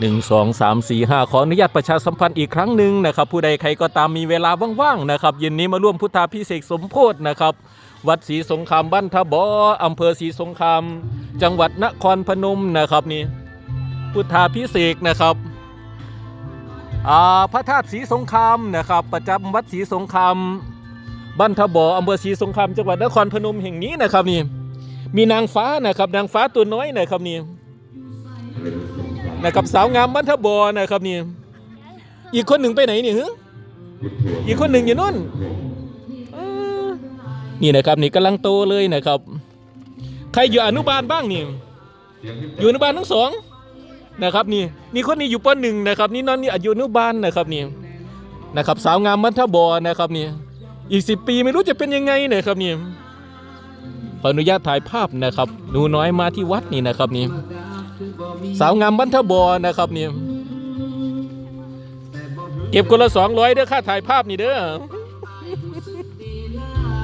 หนึ่งสองสามสี่ห้าขออนุญาตประชาสัมพันธ์อีกครั้งหนึ่งนะครับ ผู้ใดใครก็ตามมีเวลาว่างๆนะครับเย็นนี้มาร่วมพุทธาพิเศษสมโพธินะครับ วัดศรีสงครามบ้านทบออำเภอศรีสงคราม จังหวัดนครพนมนะครับนี่พุทธาพิเศษนะครับพระธาตุศรีสงครามนะครับ ประจำวัดศรีสงครามบ้านทบออำเภอศรีสงครามจังหวัดนครพนมแห่งนี้นะครับนี่มีนางฟ้านะครับนางฟ้าตัวน้อยนะครับนี่ นะครับสาวงามบ้านทบอนะครับนี่อีกคนหนึ่งไปไหนนี่ฮึอีกคนหนึ่งอยู่นู่นนี่นะครับนี่กำลังโตเลยนะครับ ใครอยู่อนุบาลบ้างนี่อยู่อนุบาลทั้งสองนะครับนี่นี่คนนี้อยู่ปหนึ่งนะครับ นี่น้องนี่อายุอนุบาลนะครับนี่นะครับ สาวงามบ้านทบอนะครับนี่อีกสิปีไม่รู้จะเป็นยังไงนะครับนี่ขออนุญาตถ่ายภาพนะครับหนูน้อยมาที่วัดนี่นะครับนี่ สาวงามบันทบอนะครับนี่เก็บคนละสองร้อยเด้อค่าถ่ายภาพนี่เด้อ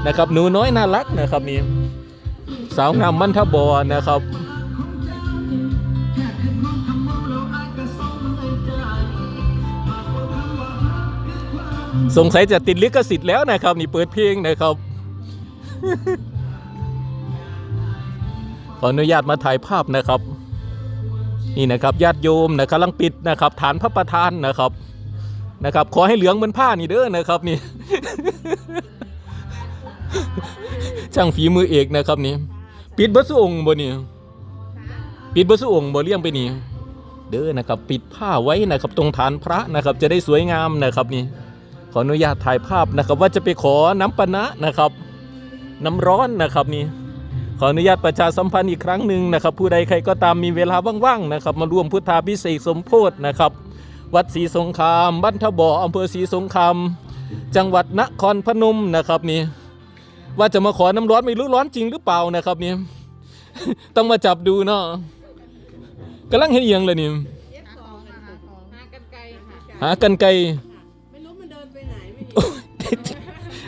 นะครับหนูน้อยน่ารักนะครับนี่สาวงามบันทบอนะครับสงสัยจะติดลิขสิทธิ์แล้วนะครับ นี่เปิดเพลงนะครับ ขออนุญาตมาถ่ายภาพนะครับ นี่นะครับญาติโยมนะกำลังปิดนะครับ ฐานพระประธานนะครับนะครับ ขอให้เหลืองเหมือนผ้านี่เด้อนะครับนี่ ช่างฝีมือเอกนะครับนี่ปิดบัสุองบ่นี่ปิดบัสุองบ่เลี่ยงไปนี่เด้อนะครับ ปิดผ้าไว้นะครับ ตรงฐานพระนะครับ จะได้สวยงามนะครับนี่ขออนุญาตถ่ายภาพนะครับ ว่าจะไปขอน้ำปนะนะครับ น้ำร้อนนะครับนี่ ขออนุญาตประชาสัมพันธ์อีกครั้งหนึ่งนะครับ ผู้ใดใครก็ตามมีเวลาว่างๆนะครับ มาร่วมพุทธาพิเศษกสมโพธินะครับ วัดศรีสงครามบ้านทบออำเภอศรีสงครามจังหวัดนครพนมนะครับนี่ว่าจะมาขอน้ำร้อนไม่รู้ร้อนจริงหรือเปล่านะครับนี่ต้องมาจับดูเนาะกำลังเห็นเอียงเลยนี่เย็บสองค่ะหากันไกลค่ะหากันไกลไม่รู้มันเดินไปไหนไม่เห็น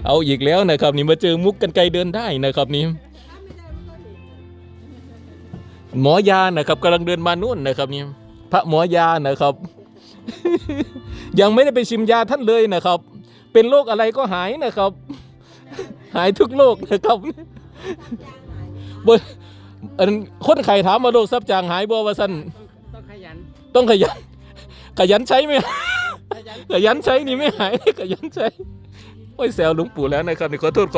เอาอีกแล้วนะครับ นี่มาเจอมุกกันไกลเดินได้นะครับนี่ หมอยานะครับกำลังเดินมานู่นนะครับนี่พระหมอยานะครับ ยังไม่ได้ไปชิมยาท่านเลยนะครับ เป็นโรคอะไรก็หายนะครับ หายทุกโรคนะครับบนอันคนไข้ถามมาโรคซับจางหายบ่ว่าสั้นต้องขยันต้องขยัน ขยันใช้ไหมขยันขยันใช้นี่ไม่หายขยันใช้โอ้ยแซวหลุงปู่แล้วนะครับนี่ขอโทษ